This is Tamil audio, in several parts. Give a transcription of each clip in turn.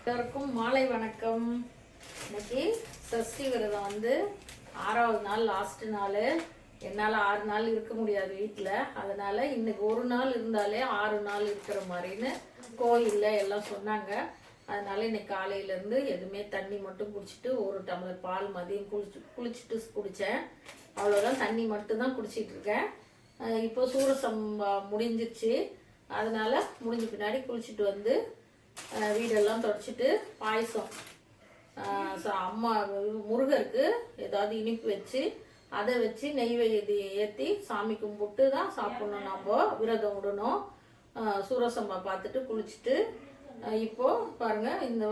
எல்லாருக்கும் மாலை வணக்கம். இன்னைக்கு சஷ்டி விரதம் வந்து ஆறாவது நாள் லாஸ்ட் நாள். என்னால் ஆறு நாள் இருக்க முடியாது வீட்டில் அதனால இன்னைக்கு ஒரு நாள் இருந்தாலே ஆறு நாள் இருக்கிற மாதிரின்னு கோயிலில் எல்லாம் சொன்னாங்க. அதனால இன்னைக்கு காலையிலேருந்து எதுவுமே தண்ணி மட்டும் குடிச்சிட்டு ஒரு டம்ளர் பால் மதியம் குளிச்சு குளிச்சுட்டு குடித்தேன் அவ்வளோதான் தண்ணி மட்டும்தான் குடிச்சிட்டு இருக்கேன். இப்போ சூரசம் முடிஞ்சிருச்சு. அதனால் முடிஞ்ச பின்னாடி குளிச்சுட்டு வந்து வீடெல்லாம் தொடச்சிட்டு பாயசம். அஹ் அம்மா முருகருக்கு ஏதாவது இனிப்பு வச்சு அதை வச்சு நெய் நெய்வேதி ஏற்றி சாமி கும்பிட்டு தான் சாப்பிடணும். நம்ம விரதம் விடணும். அஹ் சூரசம்பா பார்த்துட்டு குளிச்சுட்டு இப்போது இப்போ பாருங்க இந்த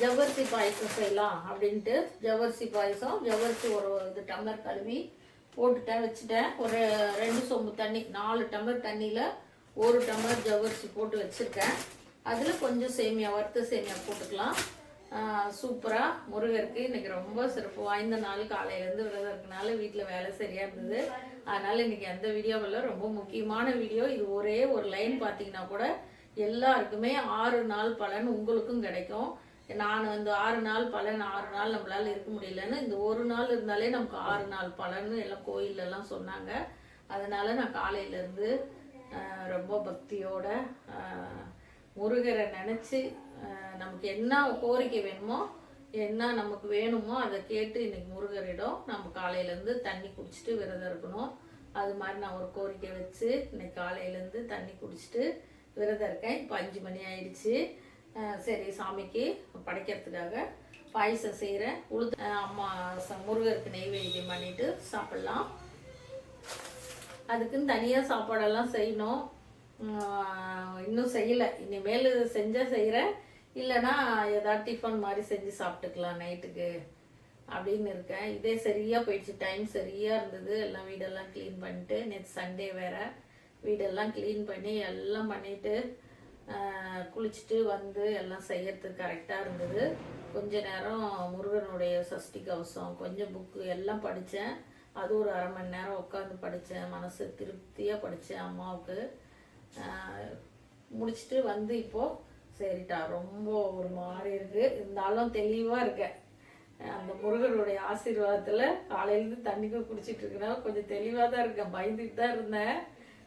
ஜவ்வரிசி பாயசம் செய்யலாம் அப்படின்ட்டு ஜவ்வரிசி பாயசம் ஜவ்வரிசி ஒரு இது டம்ளர் கழுவி போட்டுட்டேன் வச்சுட்டேன். ஒரு ரெண்டு சொம்பு தண்ணி நாலு டம்ளர் தண்ணியில் ஒரு டம்ளர் ஜவ்வரிசி போட்டு வச்சுருக்கேன். அதில் கொஞ்சம் சேமியா வறுத்த சேமியா போட்டுக்கலாம். சூப்பராக முருகருக்கு இன்றைக்கி ரொம்ப சிறப்பு. வாய்ந்த நாள். காலையிலேருந்து விரதம் இருக்கனால வீட்டில் வேலை சரியாக இருந்தது. அதனால் இன்றைக்கி எந்த வீடியோவில் ரொம்ப முக்கியமான வீடியோ. இது ஒரே ஒரு லைன் பார்த்தீங்கன்னா கூட எல்லாருக்குமே ஆறு நாள் பலன் உங்களுக்கும் கிடைக்கும். நான் வந்து ஆறு நாள் பலன் ஆறு நாள் நம்மளால் இருக்க முடியலன்னு இந்த ஒரு நாள் இருந்தாலே நமக்கு ஆறு நாள் பலன்னு எல்லாம் கோயில்ல சொன்னாங்க. அதனால் நான் காலையிலேருந்து ரொம்ப பக்தியோட முருகரை நினச்சி நமக்கு என்ன கோரிக்கை வேணுமோ என்ன நமக்கு வேணுமோ அதை கேட்டு இன்னைக்கு முருகரிடம் நம்ம காலையிலேருந்து தண்ணி குடிச்சிட்டு விரதம் இருக்கணும். அது மாதிரி நான் ஒரு கோரிக்கை வச்சு இன்னைக்கு காலையிலேருந்து தண்ணி குடிச்சிட்டு விரதம் இருக்கேன். இப்போ அஞ்சு மணி ஆயிடுச்சு. சரி சாமிக்கு படைக்கிறதுக்காக பாயசம் செய்கிறேன் உளுத்த அம்மா ச- முருகருக்கு நெய்வேத்தியம் பண்ணிட்டு சாப்பிட்லாம். அதுக்குன்னு தனியாக சாப்பாடெல்லாம் செய்யணும். இன்னும் செய்யலை. இனிமேல் செஞ்சால் செய்கிறேன் இல்லைன்னா ஏதாவது டிஃபன் மாதிரி செஞ்சு சாப்பிட்டுக்கலாம் நைட்டுக்கு அப்படின்னு இருக்கேன். இதே சரியாக போயிடுச்சு. டைம் சரியாக இருந்தது. எல்லாம் வீடெல்லாம் க்ளீன் பண்ணிட்டு நேற்று சண்டே வேறு. வீடெல்லாம் க்ளீன் பண்ணி எல்லாம் பண்ணிவிட்டு குளிச்சுட்டு வந்து எல்லாம் செய்யறதுக்கு கரெக்டாக இருந்தது. கொஞ்ச நேரம் முருகனுடைய சஷ்டி கவசம் கொஞ்சம் புக்கு எல்லாம் படித்தேன் அது ஒரு அரை மணி நேரம் உட்காந்து படித்தேன் மனசு திருப்தியாக படித்தேன் அம்மாவுக்கு. முடிச்சுட்டு வந்து இப்போது சரிட்டா ரொம்ப ஒரு மாதிரி இருக்குது இருந்தாலும் தெளிவாக இருக்கேன் அந்த முருகனுடைய ஆசீர்வாதத்தில் காலையிலேருந்து தண்ணிக்கு குடிச்சிட்டு இருக்கனால கொஞ்சம் தெளிவாக தான் இருக்கேன் பயந்துட்டு தான் இருந்தேன்.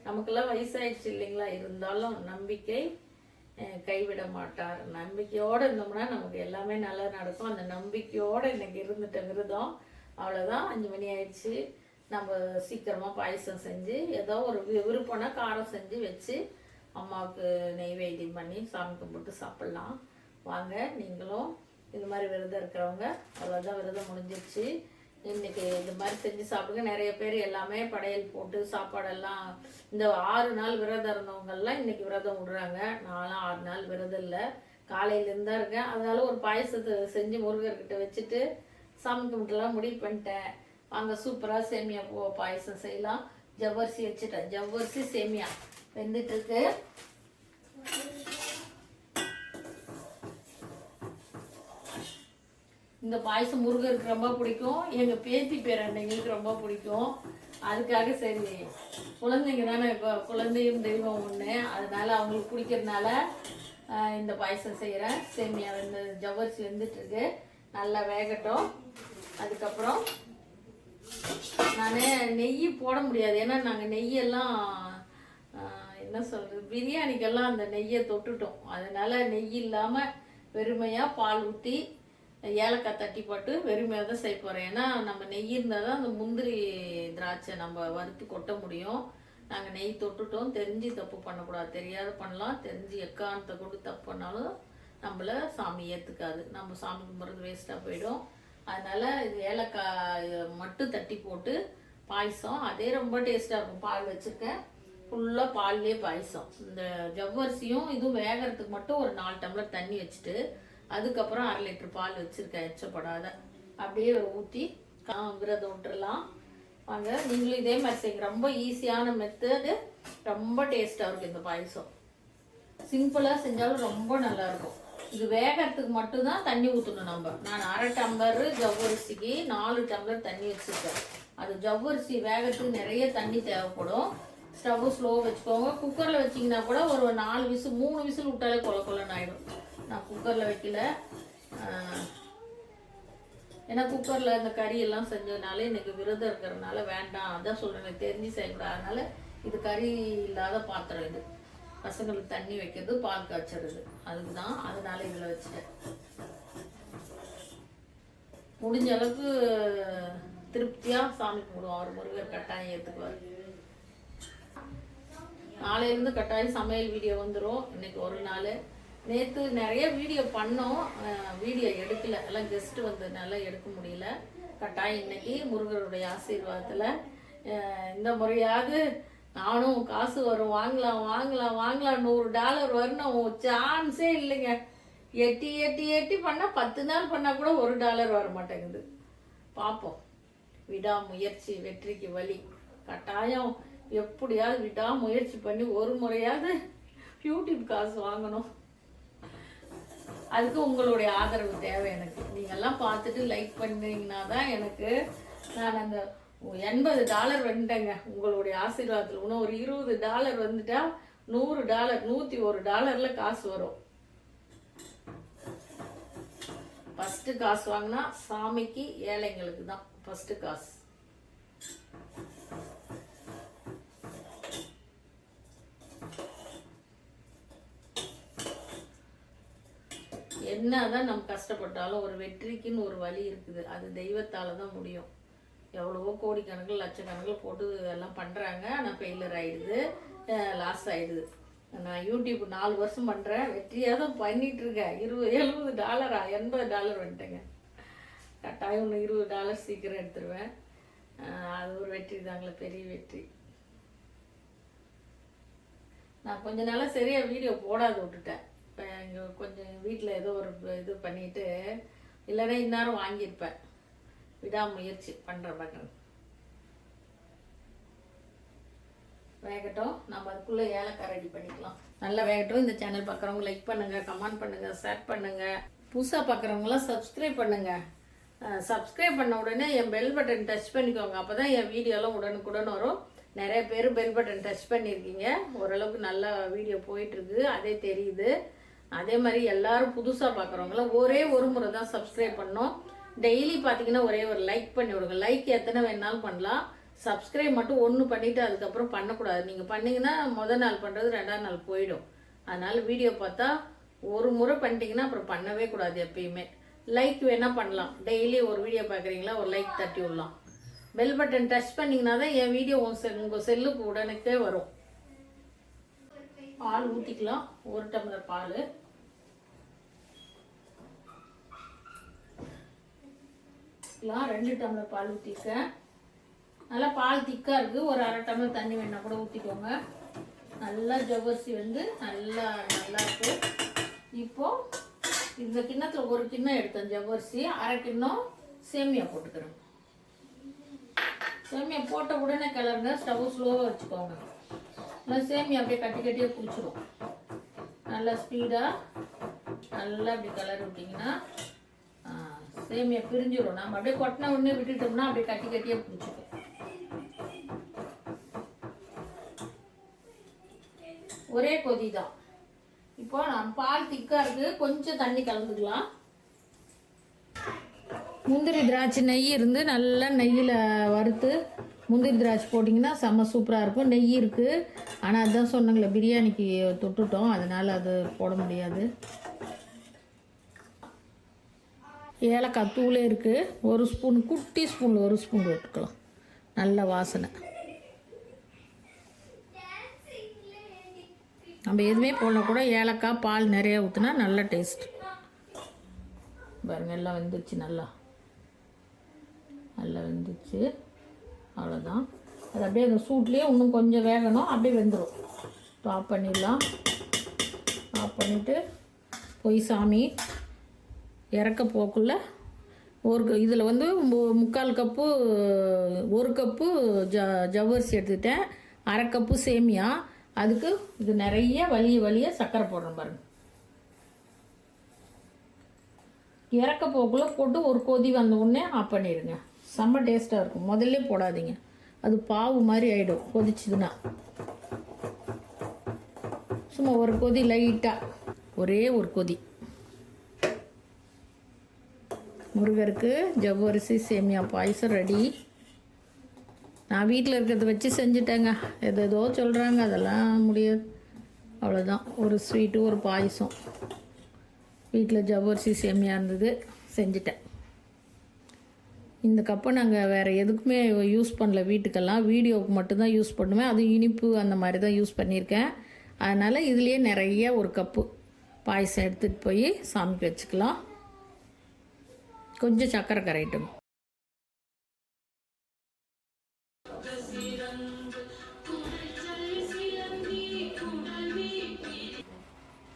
நமக்கெல்லாம் வயசாயிடுச்சு இல்லைங்களா? இருந்தாலும் நம்பிக்கை கைவிட மாட்டார். நம்பிக்கையோடு இருந்தோம்னா நமக்கு எல்லாமே நல்லா நடக்கும். அந்த நம்பிக்கையோடு இன்னைக்கு இருந்துட்ட விரதம் அவ்வளோதான் அஞ்சு மணி ஆயிடுச்சு. நம்ம சீக்கிரமாக பாயசம் செஞ்சு ஏதோ ஒரு விருப்பம்னா காரம் செஞ்சு வச்சு அம்மாவுக்கு நெய்வேத்தியம் பண்ணி சாமி கும்பிட்டு சாப்பிட்லாம். வாங்க நீங்களும் இது மாதிரி விரதம் இருக்கிறவங்க அவ்வளோதான் விரதம் முடிஞ்சிருச்சு. இன்னைக்கு இது மாதிரி செஞ்சு சாப்பிடுங்க. நிறைய பேர் எல்லாமே படையல் போட்டு சாப்பாடெல்லாம் இந்த ஆறு நாள் விரதம் இருந்தவங்கெல்லாம் இன்னைக்கு விரதம் விடுறாங்க. நான்லாம் ஆறு நாள் விரதம் இல்லை. காலையிலேருந்து தான் இருக்கேன். அதனால ஒரு பாயசத்தை செஞ்சு முருகர்கிட்ட வச்சுட்டு சாமி கும்பிட்டுலாம் முடிவு பண்ணிட்டேன். வாங்க சூப்பராக சேமியா போ பாயசம் செய்யலாம். ஜவ்வரிசி வச்சுட்டேன். ஜவ்வரிசி சேமியா. வெந்துட்டு இருக்கு இந்த பாயசம் முருகருக்கு ரொம்ப பிடிக்கும். எங்கள் பேத்தி பேரண்டைங்களுக்கு ரொம்ப பிடிக்கும். அதுக்காக சரி குழந்தைங்க தானே இப்போ குழந்தையும் தெய்வம் ஒன்று அதனால அவங்களுக்கு பிடிக்கிறதுனால இந்த பாயசம் செய்கிறேன் சேமியா வந்து ஜவ்வரிசி வெந்துட்டு இருக்கு நல்லா வேகட்டும். அதுக்கப்புறம் நான் நெய் போட முடியாது. ஏன்னா நாங்கள் நெய்யெல்லாம் என்ன சொல்கிறது பிரியாணிக்கெல்லாம் அந்த நெய்யை தொட்டுட்டோம். அதனால் நெய் இல்லாமல் வெறுமையாக பால் ஊற்றி ஏலக்காய் தட்டி போட்டு வெறுமையாக தான் செய்ய போகிறேன் ஏன்னா நம்ம நெய் இருந்தால் தான் அந்த முந்திரி திராட்சை நம்ம வறுத்து கொட்ட முடியும். நாங்கள் நெய் தொட்டுட்டோம். தெரிஞ்சு தப்பு பண்ணக்கூடாது. தெரியாத பண்ணலாம். தெரிஞ்சு எக்காரணத்தை கொண்டு தப்பு பண்ணாலும் நம்மள சாமி ஏற்றுக்காது நம்ம சாமி கும்பிட்றது வேஸ்ட்டாக போயிடும். அதனால இது ஏலக்காய் மட்டும் தட்டி போட்டு பாயசம். அதே ரொம்ப டேஸ்ட்டாக இருக்கும். பால் வச்சுருக்கேன். ஃபுல்லாக பால்லே பாயசம். இந்த ஜவ்வரிசியும் இதுவும் வேகறதுக்கு மட்டும் ஒரு நாலு டம்ளர் தண்ணி வச்சுட்டு அதுக்கப்புறம் அரை லிட்டர் பால் வச்சுருக்கேன். எச்சப்படாத. அப்படியே ஊற்றி விரதம் விட்டுறலாம். வாங்க நீங்களும் இதே மாதிரி செய்யுங்க ரொம்ப ஈஸியான மெத்தடு ரொம்ப டேஸ்ட்டாக இருக்கும் இந்த பாயசம். சிம்பிளாக செஞ்சாலும் ரொம்ப நல்லா இருக்கும். இது வேகிறதுக்கு மட்டும்தான் தண்ணி ஊற்றணும் நம்ம. நான் அரை டம்ளர் ஜவ்வரிசிக்கு நாலு டம்ளர் தண்ணி வச்சுருக்கேன். அது ஜவ்வரிசி வேகத்துக்கு நிறைய தண்ணி தேவைப்படும். ஸ்டவ்வு ஸ்லோ வச்சுக்கோங்க. குக்கரில் வச்சிங்கன்னா கூட ஒரு நாலு விசில் மூணு விசில் விட்டாலே கொல கொலன்னு ஆயிடும். நான் குக்கரில் வைக்கல. ஏன்னா குக்கரில் இந்த கறி எல்லாம் செஞ்சதுனால இன்னைக்கு விரதம் இருக்கிறதுனால வேண்டாம். அதான் சொல்கிறேன் தெரிஞ்சு செய்யக்கூடாது. அதனால் இது கறி இல்லாத பாத்திரம் இது. பசங்களுக்கு தண்ணி வைக்கிறது பால் காய்ச்சறது. அதுக்கு தான் அதனால இதில் வச்சுட்டேன் முடிஞ்ச அளவுக்கு திருப்தியாக சாமி கும்பிடுவோம். அவர் முருகர் கட்டாயம் ஏற்றுக்குவார் நாளையிலேருந்து கட்டாயம் சமையல் வீடியோ வந்துடும் இன்னைக்கு ஒரு நாள். நேற்று நிறைய வீடியோ பண்ணோம். வீடியோ எடுக்கல. எல்லாம் கெஸ்ட் வந்ததுனால எடுக்க முடியல. கட்டாயம் இன்னைக்கு முருகருடைய ஆசீர்வாதத்தில் இந்த முறையாவது நானும் காசு வரும் வாங்கலாம் வாங்கலாம் வாங்கலாம். நூறு டாலர் வரணும் சான்ஸே இல்லைங்க. எட்டி எட்டி எட்டி பண்ணால் பத்து நாள் பண்ணால் கூட ஒரு டாலர் வர மாட்டேங்குது. பார்ப்போம் விடாமுயற்சி வெற்றிக்கு வழி. கட்டாயம் எப்படியாவது விடாமுயற்சி பண்ணி ஒரு முறையாவது யூடியூப் காசு வாங்கணும். அதுக்கு உங்களுடைய ஆதரவு தேவை எனக்கு. நீங்கள்லாம் பார்த்துட்டு லைக் பண்ணீங்கன்னா தான் எனக்கு நான் அந்த எண்பது டாலர் வந்துட்டேங்க. உங்களுடைய ஆசீர்வாதத்தில். இன்னும் ஒரு இருபது டாலர் வந்துட்டா நூறு டாலர் நூற்றி ஒரு டாலரில் காசு வரும். ஃபஸ்ட்டு காசு வாங்கினா சாமிக்கு ஏழைங்களுக்கு தான். ஃபஸ்ட்டு காசு. என்னதான் நம்ம கஷ்டப்பட்டாலும் ஒரு வெற்றிக்குன்னு ஒரு வழி இருக்குது. அது தெய்வத்தால தான் முடியும். எவ்வளவோ கோடிக்கணக்கில் லட்சக்கணக்கில் போட்டு எல்லாம் பண்ணுறாங்க ஆனால் ஃபெயிலர் ஆயிடுது. லாஸ் ஆயிடுது. நான் யூடியூப் நாலு வருஷம் பண்ணுறேன் வெற்றியாக தான் பண்ணிகிட்ருக்கேன் இருபது எழுபது டாலரா எண்பது டாலர் வந்துட்டேங்க. கட்டாயம் ஒன்று இருபது டாலர் சீக்கிரம் எடுத்துருவேன். அது ஒரு வெற்றி தாங்களே பெரிய வெற்றி. நான் கொஞ்ச நாளாக சரியாக வீடியோ போடாது விட்டுட்டேன். இப்போ இங்கே கொஞ்சம் வீட்டில் ஏதோ ஒரு இது பண்ணிவிட்டு இல்லைன்னா இந்நேரம் வாங்கியிருப்பேன். விடாமுயற்சி பண்ணுறேன் பண்ணுறேன் வேகட்டும் நம்ம அதுக்குள்ளே ஏலக்காய் ரெடி பண்ணிக்கலாம். நல்லா வேகட்டும். இந்த சேனல் பார்க்குறவங்க லைக் பண்ணுங்கள் கமெண்ட் பண்ணுங்கள் ஷேர் பண்ணுங்கள் புதுசாக பார்க்குறவங்களாம் சப்ஸ்கிரைப் பண்ணுங்கள் சப்ஸ்கிரைப் பண்ண உடனே என் பெல் பட்டன் டச் பண்ணிக்கோங்க. அப்போ தான் என் வீடியோலாம் உடனுக்குடன் வரும். நிறைய பேர் பெல் பட்டன் டச் பண்ணியிருக்கீங்க ஓரளவுக்கு நல்லா வீடியோ போயிட்டுருக்கு. அதே தெரியுது. அதே மாதிரி எல்லாரும் புதுசாக பார்க்குறவங்களாம் ஒரே ஒரு முறை தான் சப்ஸ்கிரைப் பண்ணோம் டெய்லி பார்த்தீங்கன்னா ஒரே ஒரு லைக் பண்ணி விடுங்க. லைக் எத்தனை வேணாலும் பண்ணலாம். சப்ஸ்கிரைப் மட்டும் ஒன்று பண்ணிவிட்டு அதுக்கப்புறம் பண்ணக்கூடாது. நீங்கள் பண்ணிங்கன்னா முதல் நாள் பண்ணுறது ரெண்டாவது நாள் போயிடும். அதனால் வீடியோ பார்த்தா ஒரு முறை பண்ணிட்டீங்கன்னா அப்புறம் பண்ணவே கூடாது எப்பயுமே. லைக் வேணால் பண்ணலாம். டெய்லி ஒரு வீடியோ பார்க்குறீங்களா ஒரு லைக் தட்டி விடலாம். பெல் பட்டன் டச் பண்ணிங்கன்னா தான் என் வீடியோ உங்கள் செல் உங்கள் செல்லுக்கு உடனுக்கே வரும். பால் ஊற்றிக்கலாம் ஒரு டம்ளர் பால். ஊற்றிக்கலாம் ரெண்டு டம்ளர் பால் ஊற்றிருக்கேன் நல்லா பால் திக்காக இருக்குது ஒரு அரை டம்ளர் தண்ணி வேணால் கூட ஊற்றிக்கோங்க நல்லா ஜவ்வரிசி வந்து நல்லா நல்லா இப்போது இந்த கிண்ணத்தில் ஒரு கிண்ணம் எடுத்தேன் ஜவ்வரிசி. அரை கிண்ணம் சேமியா போட்டுக்கிறேன். சேமியா போட்ட உடனே கிளறுங்க. ஸ்டவ் ஸ்லோவாக வச்சுக்கோங்க. நல்லா சேமியா அப்படியே கட்டி கட்டியே பிடிச்சிரும் நல்லா ஸ்பீடாக நல்லா இப்படி கலர் விட்டிங்கன்னா சேமியா பிரிஞ்சிடும் நம்ம அப்படியே கொட்டின உடனே விட்டுட்டோம்னா அப்படியே கட்டி கட்டியே பிடிச்சிக்கும். ஒரே கொதி தான். இப்போ நான் பால் திக்கா இருக்கு கொஞ்சம் தண்ணி கலந்துக்கலாம். முந்திரி திராட்சை நெய் இருந்து நல்லா நெய்யில் வறுத்து முந்திரி திராட்சை போட்டிங்கன்னா செம்ம சூப்பராக இருக்கும். நெய் இருக்குது ஆனால் அதுதான் சொன்னாங்களே பிரியாணிக்கு தொட்டுட்டோம். அதனால் அது போட முடியாது. ஏலக்காய் தூளே இருக்குது ஒரு ஸ்பூன் குட்டி ஸ்பூனில் ஒரு ஸ்பூன் போட்டுக்கலாம். நல்ல வாசனை. நம்ம எதுவுமே போடலாம் கூட ஏலக்காய் பால் நிறைய ஊற்றுனா நல்ல டேஸ்ட் பாருங்கள் எல்லாம் வெந்துச்சு நல்லா. நல்லா வெந்துச்சு அவ்வளோதான் அது அப்படியே அந்த சூட்லேயே இன்னும் கொஞ்சம் வேகணும் அப்படியே வெந்துடும் இப்போ ஆஃப் பண்ணிடலாம். ஆஃப் பண்ணிவிட்டு போய் சாமி. இறக்க போக்குள்ள ஒரு இதில் வந்து மு- முக்கால் கப்பு ஒரு கப்பு ஜ ஜவ்வரிசி எடுத்துக்கிட்டேன். அரை கப்பு சேமியா. அதுக்கு இது நிறைய வலிய வலிய சர்க்கரை போடுறோம் பாருங்க. இறக்க போக்குள்ள போட்டு ஒரு கொதி வந்த உடனே ஆஃப் பண்ணிடுங்க செம்ம டேஸ்ட்டாக இருக்கும். முதல்ல போடாதீங்க. அது பாவு மாதிரி ஆகிடும் கொதிச்சுதுன்னா. சும்மா ஒரு கொதி லைட்டாக ஒரே ஒரு கொதி. முருகருக்கு ஜவ்வரிசி சேமியா பாயசம் ரெடி நான் வீட்டில் இருக்கிறத வச்சு செஞ்சுட்டேங்க. எதோ சொல்கிறாங்க அதெல்லாம் முடியாது. அவ்வளோதான் ஒரு ஸ்வீட்டு ஒரு பாயசம். வீட்டில் ஜவ்வரிசி சேமியா இருந்தது செஞ்சுட்டேன். இந்த கப்பை நாங்கள் வேறு எதுக்குமே யூஸ் பண்ணல வீட்டுக்கெல்லாம். வீடியோவுக்கு மட்டும்தான் யூஸ் பண்ணுவேன். அது இனிப்பு அந்த மாதிரி தான் யூஸ் பண்ணியிருக்கேன். அதனால் இதுலேயே நிறைய ஒரு கப்பு பாயசம் எடுத்துகிட்டு போய் சாமிக்கு வச்சுக்கலாம். கொஞ்சம் சக்கரை கரையட்டும்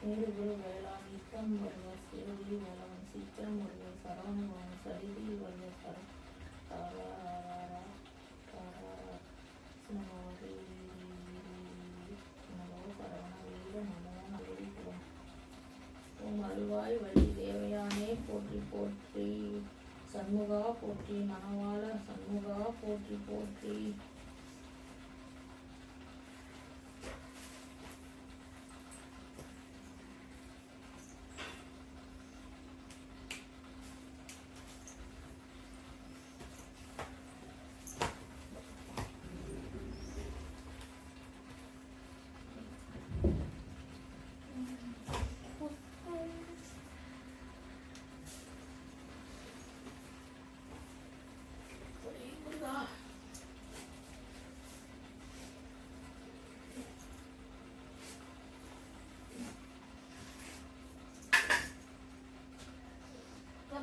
ஏழுகுரு வேளாண் நித்தம் வருவர் சேவடி வேளாண் சீக்கிரம் வருவர் சரவணபவன் சரிதி வருவர் சர தாராரா போற்றி மணவாள சண்முகா போற்றி போற்றி.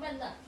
真的。